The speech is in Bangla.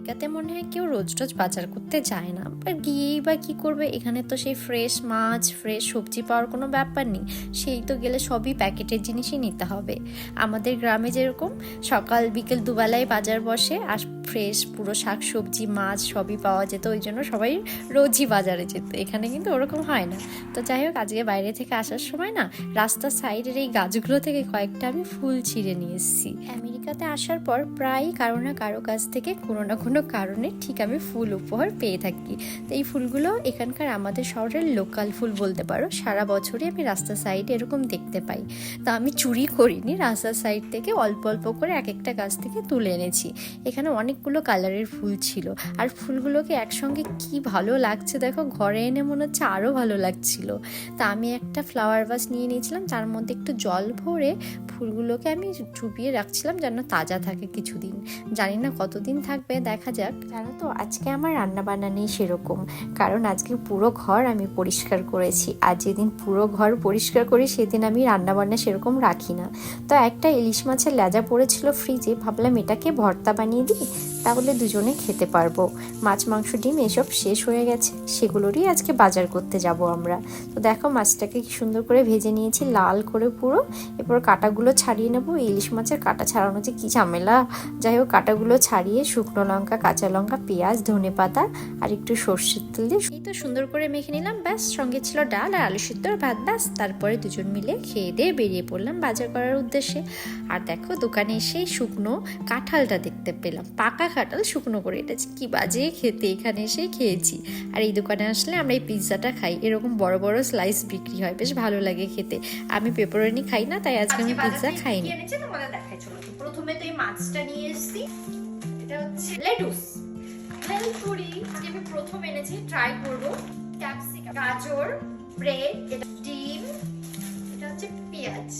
আমেরিকাতে মনে হয় কেউ রোজ রোজ বাজার করতে যায় না। আর গিয়েই বা কী করবে? এখানে তো সেই ফ্রেশ মাছ ফ্রেশ সবজি পাওয়ার কোনো ব্যাপার নেই। সেই তো গেলে সবই প্যাকেটের জিনিসই নিতে হবে। আমাদের গ্রামে যেরকম সকাল, বিকেল দুবেলায় বাজার বসে আর ফ্রেশ পুরো শাক, সবজি, মাছ সবই পাওয়া যেত। ওই জন্য সবাই রোজই বাজারে যেত। এখানে কিন্তু ওরকম হয় না। তো যাই হোক, আজকে বাইরে থেকে আসার সময় না রাস্তার সাইডের এই গাছগুলো থেকে কয়েকটা আমি ফুল ছিঁড়ে নিয়ে এসেছি। আমেরিকাতে আসার পর প্রায়ই কারও না কারও কাছ থেকে কোনো না কোনো কারণে ঠিক আমি ফুল উপহার পেয়ে থাকি। তো এই ফুলগুলো এখানকার আমাদের শহরের লোকাল ফুল বলতে পারো। সারা বছরই আমি রাস্তার সাইডে এরকম দেখতে পাই। তো আমি চুরি করিনি, রাস্তার সাইড থেকে অল্প অল্প করে এক একটা গাছ থেকে তুলে এনেছি। এখানে অনেকগুলো কালারের ফুল ছিল। আর ফুলগুলোকে একসঙ্গে কি ভালো লাগছে দেখো, ঘরে এনে মনে হচ্ছে আরও ভালো লাগছিল। তা আমি একটা ফ্লাওয়ার ভাস নিয়ে নিয়েছিলাম তার মধ্যে একটু জল ভরে ফুলগুলোকে আমি চুপিয়ে রাখছিলাম, যেন তাজা থাকে কিছুদিন। জানি না কতদিন থাকবে, দেখা যাক। জানো তো, আজকে আমার রান্না বান্না নেই সেরকম। কারণ আজকে পুরো ঘর আমি পরিষ্কার করেছি। আর যেদিন পুরো ঘর পরিষ্কার করি, সেদিন আমি রান্না বান্না সেরকম রাখি না। তো একটা ইলিশ মাছের লেজা পড়েছিল ফ্রিজে ভাবলাম এটাকে ভর্তা বানিয়ে দিই। তাহলে দুজনে খেতে পারব। মাছ, মাংস, ডিম এসব শেষ হয়ে গেছে। সেগুলোরই আজকে বাজার করতে যাব আমরা। তো দেখো মাছটাকে কি সুন্দর করে ভেজে নিয়েছি, লাল করে পুরো। এরপর কাটাগুলো ছাড়িয়ে নেব। ইলিশ মাছের কাটা ছাড়ানো যে কী ঝামেলা। যাই হোক, কাটাগুলো ছাড়িয়ে শুকনো লঙ্কা, কাঁচা লঙ্কা, পেঁয়াজ, ধনে পাতা আর একটু সর্ষের তেল দিয়ে এই তো সুন্দর করে মেখে নিলাম। ব্যাস, সঙ্গে ছিল ডাল আর আলু সিদ্ধ ভাত। ব্যাস, তারপরে দুজন মিলে খেয়ে দিয়ে বেরিয়ে পড়লাম বাজার করার উদ্দেশ্যে। আর দেখো দোকানে এসে শুকনো কাঁঠালটা দেখতে পেলাম। পাকা কাঁঠাল শুকনো করে এটা কি বাজে খেতে এখানে এসে খেয়েছি। আর এই দোকানে আসলে আমরা এই পিৎজাটা খাই। এরকম বড় বড় স্লাইস বিক্রি হয়। বেশ ভালো লাগে খেতে। আমি পেপারনি খাই না তাই আজকে আমি পিৎজা খাইনি। প্রথমে তো এই মাছটা নিয়ে এসেছি। এটা হচ্ছে লেটুস ভেলপুরি আমি প্রথম এনেছি ট্রাই করব। ক্যাপসিকাম গাজর ব্রেড এটা ডিম এটা হচ্ছে পেঁয়াজ।